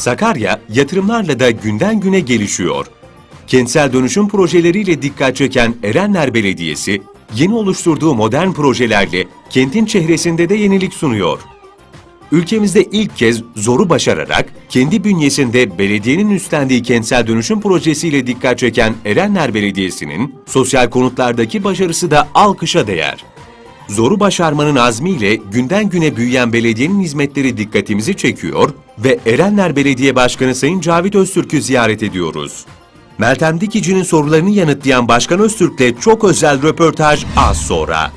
Sakarya yatırımlarla da günden güne gelişiyor. Kentsel dönüşüm projeleriyle dikkat çeken Erenler Belediyesi, yeni oluşturduğu modern projelerle kentin çehresinde de yenilik sunuyor. Ülkemizde ilk kez zoru başararak kendi bünyesinde belediyenin üstlendiği kentsel dönüşüm projesiyle dikkat çeken Erenler Belediyesi'nin sosyal konutlardaki başarısı da alkışa değer. Zoru başarmanın azmiyle günden güne büyüyen belediyenin hizmetleri dikkatimizi çekiyor ve Erenler Belediye Başkanı Sayın Cavit Öztürk'ü ziyaret ediyoruz. Meltem Dikici'nin sorularını yanıtlayan Başkan Öztürk'le çok özel röportaj az sonra.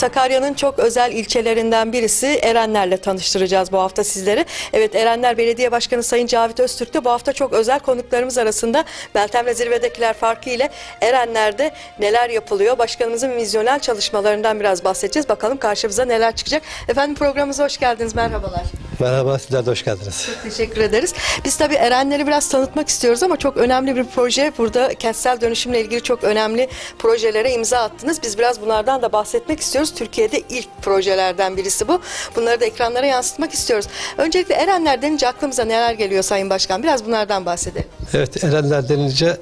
Sakarya'nın çok özel ilçelerinden birisi Erenler'le tanıştıracağız bu hafta sizleri. Evet Erenler Belediye Başkanı Sayın Cavit Öztürk de bu hafta çok özel konuklarımız arasında Meltem'le zirvedekiler farkı ile Erenler'de neler yapılıyor? Başkanımızın vizyonel çalışmalarından biraz bahsedeceğiz. Bakalım karşımıza neler çıkacak. Efendim programımıza hoş geldiniz. Merhabalar. Merhaba, sizler de hoş geldiniz. Teşekkür ederiz. Biz tabii Erenler'i biraz tanıtmak istiyoruz ama çok önemli bir proje. Burada kentsel dönüşümle ilgili çok önemli projelere imza attınız. Biz biraz bunlardan da bahsetmek istiyoruz. Türkiye'de ilk projelerden birisi bu. Bunları da ekranlara yansıtmak istiyoruz. Öncelikle Erenler denince aklımıza neler geliyor Sayın Başkan? Biraz bunlardan bahsedelim. Evet, Erenler denince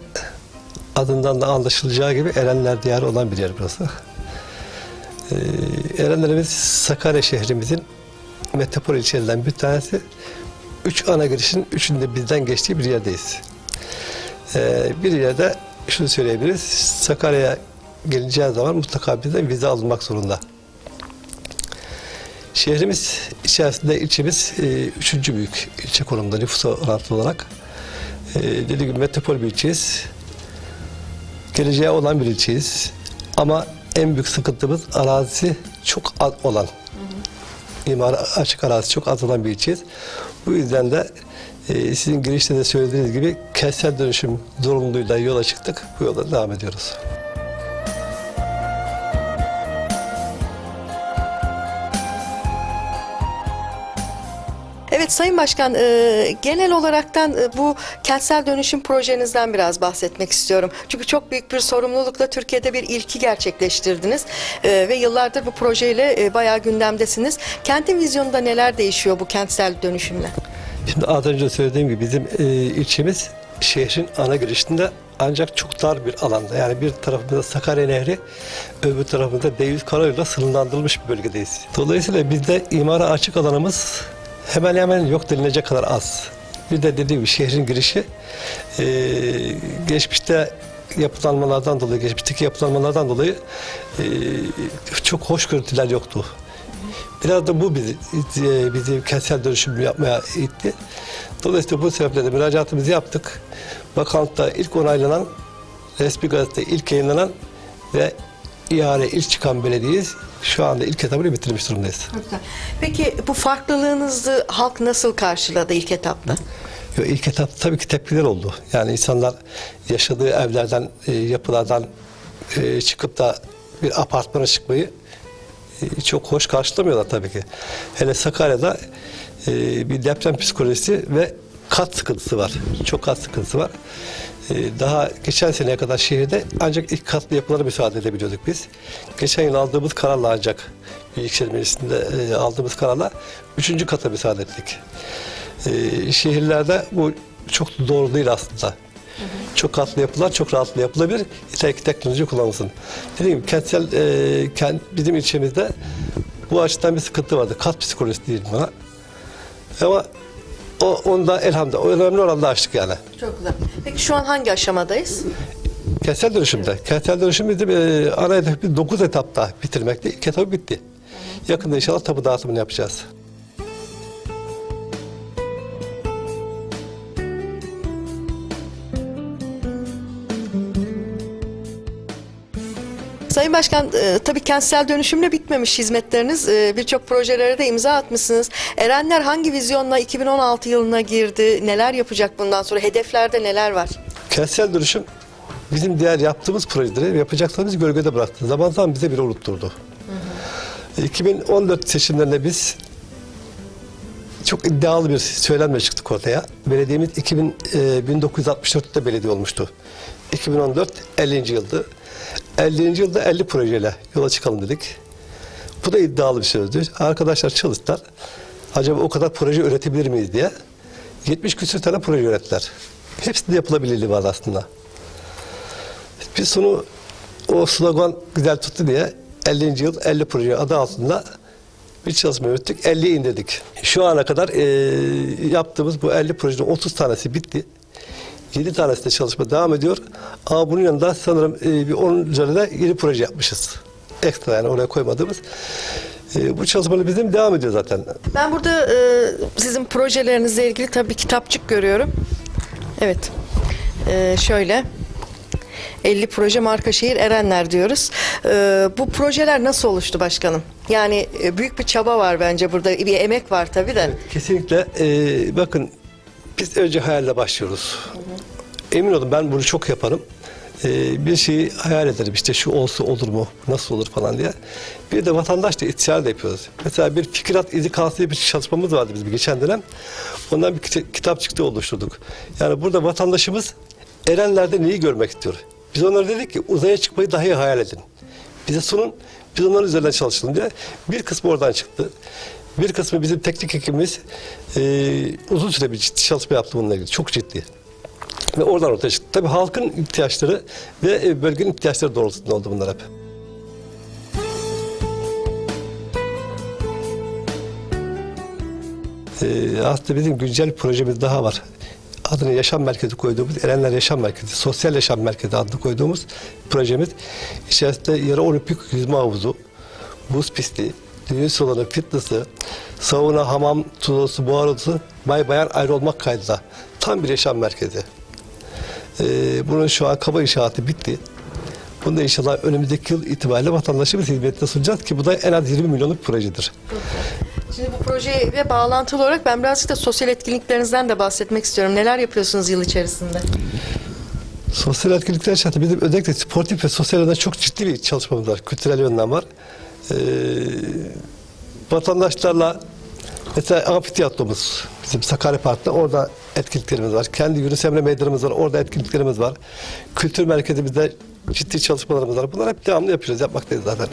adından da anlaşılacağı gibi Erenler diyarı olan bir yer burası. Ee, Erenlerimiz Sakarya şehrimizin metropol ilçelerinden bir tanesi. Üç ana girişin üçünde bizden geçtiği bir yerdeyiz. Ee, bir yerde şunu söyleyebiliriz. Sakarya'ya gelineceği zaman mutlaka bizden vize alınmak zorunda. Şehrimiz içerisinde ilçemiz e, üçüncü büyük ilçe konumunda nüfus orantılı olarak. E, dediğim gibi metropol bir ilçeyiz. Geleceğe olan bir ilçeyiz. Ama en büyük sıkıntımız arazisi çok az olan. İmar açık arazi çok az olan bir ilçeyiz. Bu yüzden de e, sizin girişte de söylediğiniz gibi kentsel dönüşüm zorunluluğuyla yola çıktık. Bu yolda devam ediyoruz. Evet Sayın Başkan, e, genel olaraktan e, bu kentsel dönüşüm projenizden biraz bahsetmek istiyorum. Çünkü çok büyük bir sorumlulukla Türkiye'de bir ilki gerçekleştirdiniz E, ve yıllardır bu projeyle e, bayağı gündemdesiniz. Kentin vizyonunda neler değişiyor bu kentsel dönüşümle? Şimdi az önce söylediğim gibi bizim e, ilçemiz şehrin ana girişinde ancak çok dar bir alanda. Yani bir tarafımızda Sakarya Nehri, öbür tarafımızda Deviz Karayolu'yla sınırlandırılmış bir bölgedeyiz. Dolayısıyla bizde imara açık alanımız hemen hemen yok denilecek kadar az. Bir de dediğim şehrin girişi e, geçmişte yapılanmalardan dolayı, geçmişteki yapılanmalardan dolayı e, çok hoş görüntüler yoktu. Biraz da bu bizi, e, bizi kentsel dönüşüm yapmaya itti. Dolayısıyla bu sebeple de müracaatımızı yaptık. Bakanlıkta ilk onaylanan, resmi gazetede ilk yayınlanan ve ihale ilk çıkan belediyeyiz. Şu anda ilk etabını bitirmiş durumdayız. Peki bu farklılığınızı halk nasıl karşıladı ilk etapta? Yo, İlk etapta tabii ki tepkiler oldu. Yani insanlar yaşadığı evlerden, e, yapılardan e, çıkıp da bir apartmana çıkmayı e, çok hoş karşılamıyorlar tabii ki. Hele Sakarya'da e, bir deprem psikolojisi ve kat sıkıntısı var. Çok kat sıkıntısı var. E, daha geçen seneye kadar şehirde ancak ilk katlı yapılara müsaade edebiliyorduk biz. Geçen yıl aldığımız kararla ancak Büyükşehir Meclisi'nde e, aldığımız kararla üçüncü kata müsaade ettik. E, şehirlerde bu çok doğru değil aslında. Çok katlı yapılar çok rahatlıkla yapılabilir. Yeter ki teknoloji kullanılsın. Dediğim gibi kentsel, e, kent, bizim ilçemizde bu açıdan bir sıkıntı vardı. Kat psikolojisi değil bana. Ama o, onu da elhamdülillah o önemli oranda açtık yani. Çok güzel. Peki şu an hangi aşamadayız? Kentsel dönüşümde. Kentsel dönüşüm bizim e, ana hedefimiz 9 etapta bitirmekte. İlk etapı bitti. Yakında inşallah tapu dağıtımını yapacağız. Sayın Başkan, e, tabii kentsel dönüşümle bitmemiş hizmetleriniz. E, Birçok projelere de imza atmışsınız. Erenler hangi vizyonla 2016 yılına girdi? Neler yapacak bundan sonra? Hedeflerde neler var? Kentsel dönüşüm bizim diğer yaptığımız projeleri yapacaklarımızı gölgede bıraktı. Zaman zaman bize bile unutturdu. 2014 seçimlerinde biz çok iddialı bir söylemle çıktık ortaya. Belediyemiz 2000, e, 1964'te belediye olmuştu. 2014 50. yıldı. 50. yılda 50 projeyle yola çıkalım dedik. Bu da iddialı bir sözdü. Arkadaşlar çalıştılar. Acaba o kadar proje üretebilir miyiz diye. 70 küsür tane proje ürettiler. Hepsinde yapılabilirliği var aslında. Biz onu o slogan güzel tuttu diye 50. yıl 50 proje adı altında bir çalışma yürüttük. 50'ye indirdik. Şu ana kadar eee, yaptığımız bu 50 projenin 30 tanesi bitti. 7 tanesi de çalışma devam ediyor. Ama bunun yanında sanırım eee, bir 10 üzerinde yeni proje yapmışız. Ekstra yani oraya koymadığımız. Eee, bu çalışmalar bizim devam ediyor zaten. Ben burada e, sizin projelerinizle ilgili tabii kitapçık görüyorum. Evet. E, şöyle. 50 proje marka şehir Erenler diyoruz. E, bu projeler nasıl oluştu başkanım? Yani e, büyük bir çaba var bence burada. Bir emek var tabii de. Kesinlikle eee, bakın biz önce hayalle başlıyoruz. Emin olun ben bunu çok yaparım. Eee, bir şeyi hayal ederim işte şu olsa olur mu, nasıl olur falan diye. Bir de vatandaşla istişare de yapıyoruz. Mesela bir fikrat izi kalsı bir çalışmamız vardı biz bir geçen dönem. Ondan bir kita- kitapçıkta oluşturduk. Yani burada vatandaşımız Erenler'de neyi görmek istiyor? Biz onlara dedik ki uzaya çıkmayı dahi hayal edin. Bize sunun, biz onların üzerinden çalışalım diye. Bir kısmı oradan çıktı. Bir kısmı bizim teknik ekibimiz eee, uzun süre bir ciddi çalışma yaptı bununla ilgili. Çok ciddi. Ve oradan ortaya çıktı. Tabii halkın ihtiyaçları ve e, bölgenin ihtiyaçları doğrultusunda oldu bunlar hep. Ee, aslında bizim güncel projemiz daha var. Adını Yaşam Merkezi koyduğumuz, Erenler Yaşam Merkezi, Sosyal Yaşam Merkezi adını koyduğumuz projemiz. İçerisinde yarı olimpik yüzme havuzu, buz pisti, düğün salonu, fitness'ı, sauna, hamam, tuzalısı, buhar odası, bay bayan ayrı olmak kaydıyla tam bir yaşam merkezi. Ee, bunun şu an kaba inşaatı bitti. Bunu da inşallah önümüzdeki yıl itibariyle vatandaşımız hizmetine sunacağız ki bu da en az 20 milyonluk projedir. Şimdi bu projeye bağlantılı olarak ben birazcık da sosyal etkinliklerinizden de bahsetmek istiyorum. Neler yapıyorsunuz yıl içerisinde? Sosyal etkinlikler şartı bizim özellikle sportif ve sosyal yönden çok ciddi bir çalışmamız var. Kültürel yönden var. Ee, vatandaşlarla mesela amfiteyatromuz bizim Sakarya Park'ta orada etkinliklerimiz var. Kendi Yunus Emre Meydanımız var. Orada etkinliklerimiz var. Kültür merkezimizde ciddi çalışmalarımız var. Bunlar hep devamlı yapıyoruz. Yapmaktayız zaten.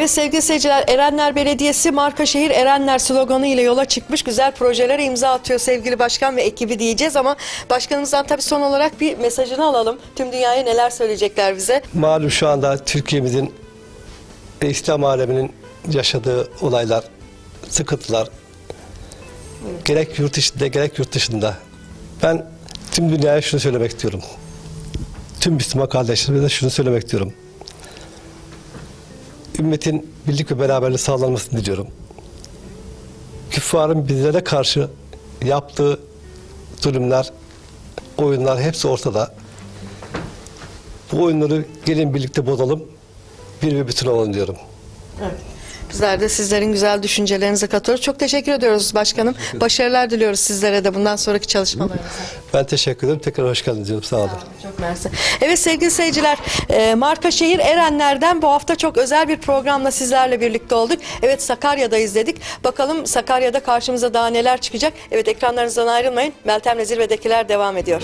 Evet sevgili seyirciler Erenler Belediyesi marka şehir Erenler sloganı ile yola çıkmış güzel projelere imza atıyor sevgili başkan ve ekibi diyeceğiz ama başkanımızdan tabii son olarak bir mesajını alalım. Tüm dünyaya neler söyleyecekler bize? Malum şu anda Türkiye'mizin ve İslam aleminin yaşadığı olaylar, sıkıntılar gerek yurt içinde gerek yurt dışında. Ben tüm dünyaya şunu söylemek istiyorum. Tüm Müslüman kardeşlerime de şunu söylemek istiyorum. Ümmetin birlik ve beraberliği sağlanmasını diliyorum. Küffarın bizlere karşı yaptığı zulümler, oyunlar hepsi ortada. Bu oyunları gelin birlikte bozalım, bir ve bütün olalım diyorum. Bizler de sizlerin güzel düşüncelerinize katılıyoruz. Çok teşekkür ediyoruz başkanım. Başarılar diliyoruz sizlere de bundan sonraki çalışmalarınıza. Ben teşekkür ederim. Tekrar hoş geldiniz diyorum. Sağ olun. Çok mersi. Evet sevgili seyirciler, e, marka şehir Erenler'den bu hafta çok özel bir programla sizlerle birlikte olduk. Evet Sakarya'da izledik. Bakalım Sakarya'da karşımıza daha neler çıkacak. Evet ekranlarınızdan ayrılmayın. Meltem'le zirvedekiler devam ediyor.